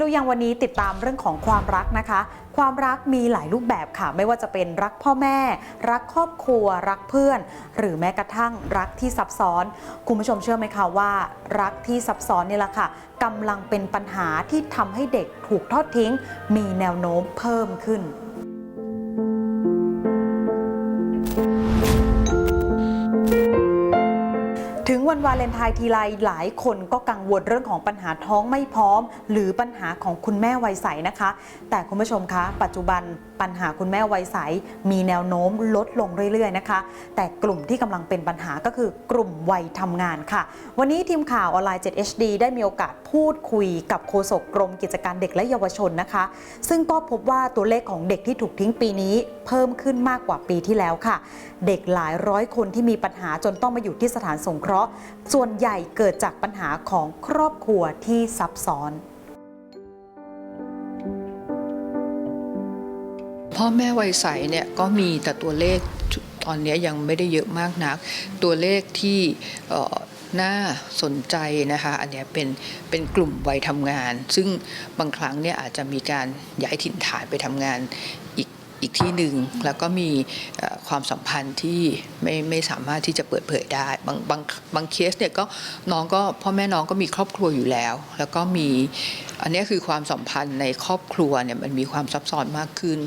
รือยังวันนี้ติดตามเรื่องของความรักนะคะ ความรักมีหลายรูปแบบค่ะ ไม่ว่าจะเป็นรักพ่อแม่ รักครอบครัว รักเพื่อน หรือแม้กระทั่งรักที่ซับซ้อน คุณผู้ชมเชื่อไหมคะว่า รักที่ซับซ้อนนี่แหละค่ะกำลังเป็นปัญหาที่ทำให้เด็กถูกทอดทิ้ง มีแนวโน้มเพิ่มขึ้น วันวาเลนไทน์ทีไรหลายคนก็กังวลเรื่องของปัญหาท้องไม่พร้อม หรือปัญหาของคุณแม่วัยใสนะคะ แต่คุณผู้ชมคะ ปัจจุบันปัญหาคุณแม่วัยใส มีแนวโน้มลดลงเรื่อยๆนะคะ แต่กลุ่มที่กำลังเป็นปัญหาก็คือกลุ่มวัยทำงานค่ะ วันนี้ทีมข่าวออนไลน์ 7 HD ได้มีโอกาสพูดคุยกับโฆษกกรมกิจการเด็กและเยาวชนนะคะ ซึ่งก็พบว่าตัวเลขของเด็กที่ถูกทิ้งปีนี้เพิ่มขึ้นมากกว่าปีที่แล้วค่ะ เด็กหลายร้อยคนที่มีปัญหาจนต้องมาอยู่ที่สถานสงเคราะห์ส่วนใหญ่เกิดจากปัญหาของครอบครัวที่ซับซ้อน พ่อแม่วัยใสเนี่ยก็มีแต่ตัวเลขตอนนี้ยังไม่ได้เยอะมากนัก ตัวเลขที่น่าสนใจนะคะอันนี้เป็นเป็นกลุ่มวัยทำงาน ซึ่งบางครั้งเนี่ยอาจจะมีการย้ายถิ่นฐานไปทำงานอีก อีกที่หนึ่งแล้วก็มีความสัมพันธ์ที่ไม่ไม่สามารถที่จะเปิดเผยได้ บางบางบางเคสเนี่ยก็น้องก็พ่อแม่น้องก็มีครอบครัวอยู่แล้ว แล้วก็มีอันนี้คือความสัมพันธ์ในครอบครัวเนี่ยมันมีความซับซ้อนมากขึ้น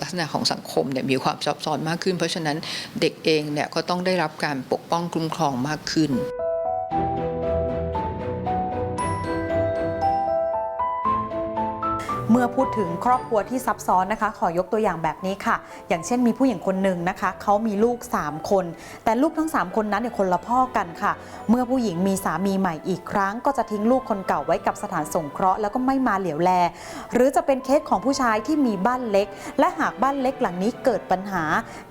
ลักษณะของสังคมเนี่ยมีความซับซ้อนมากขึ้น เพราะฉะนั้นเด็กเองเนี่ยก็ต้องได้รับการปกป้องคุ้มครองมากขึ้น เมื่อพูดถึงครอบครัวที่ซับซ้อนนะคะ ขอยกตัวอย่างแบบนี้ค่ะ อย่างเช่นมีผู้หญิงคนหนึ่งนะคะเขามีลูก 3 คน แต่ลูกทั้ง 3 คนนั้นเนี่ยคนละพ่อกันค่ะ เมื่อผู้หญิงมีสามีใหม่อีกครั้ง ก็จะทิ้งลูกคนเก่าไว้กับสถานสงเคราะห์แล้วก็ไม่มาเหลียวแล หรือจะเป็นเคสของผู้ชายที่มีบ้านเล็ก และหากบ้านเล็กหลังนี้เกิดปัญหา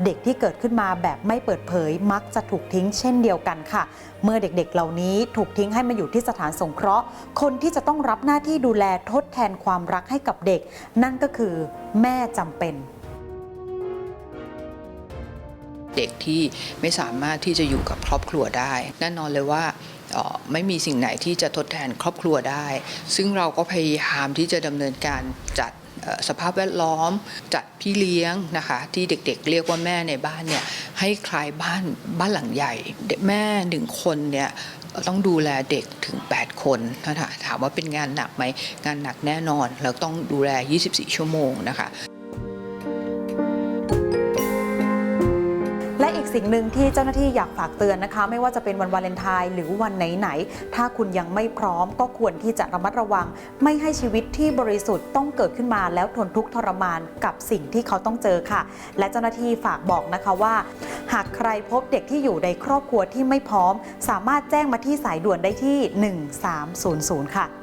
เด็กที่เกิดขึ้นมาแบบไม่เปิดเผย มักจะถูกทิ้งเช่นเดียวกันค่ะ เมื่อเด็กๆ เหล่านี้ถูกทิ้งให้มาอยู่ที่สถานสงเคราะห์ คนที่จะต้องรับหน้าที่ดูแลทดแทนความรักให้กับเด็ก นั่นก็คือแม่จำเป็น เด็กที่ไม่สามารถที่จะอยู่กับครอบครัวได้แน่นอนเลยว่าไม่มีสิ่งไหนที่จะทดแทนครอบครัวได้ ซึ่งเราก็พยายามที่จะดำเนินการจัด สภาพแวดล้อมจัดพี่เลี้ยงนะคะที่เด็กๆ เรียกว่าแม่ในบ้านเนี่ยให้คลายบ้านบ้านหลังใหญ่แม่หนึ่งคนเนี่ยต้องดูแลเด็กถึง 8 คนนะคะถามว่าเป็นงานหนักไหมงานหนักแน่นอน เราต้องดูแล 24 ชั่วโมงนะคะ สิ่งหนึ่งที่เจ้าหน้าที่อยากฝากเตือนนะคะ ไม่ว่าจะเป็นวันวาเลนไทน์หรือวันไหนๆถ้าคุณยังไม่พร้อมก็ควรที่จะระมัดระวัง ไม่ให้ชีวิตที่บริสุทธิ์ต้องเกิดขึ้นมาแล้วทนทุกข์ทรมานกับสิ่งที่เขาต้องเจอค่ะ และเจ้าหน้าที่ฝากบอกนะคะว่า หากใครพบเด็กที่อยู่ในครอบครัวที่ไม่พร้อม สามารถแจ้งมาที่สายด่วนได้ที่ 1300 ค่ะ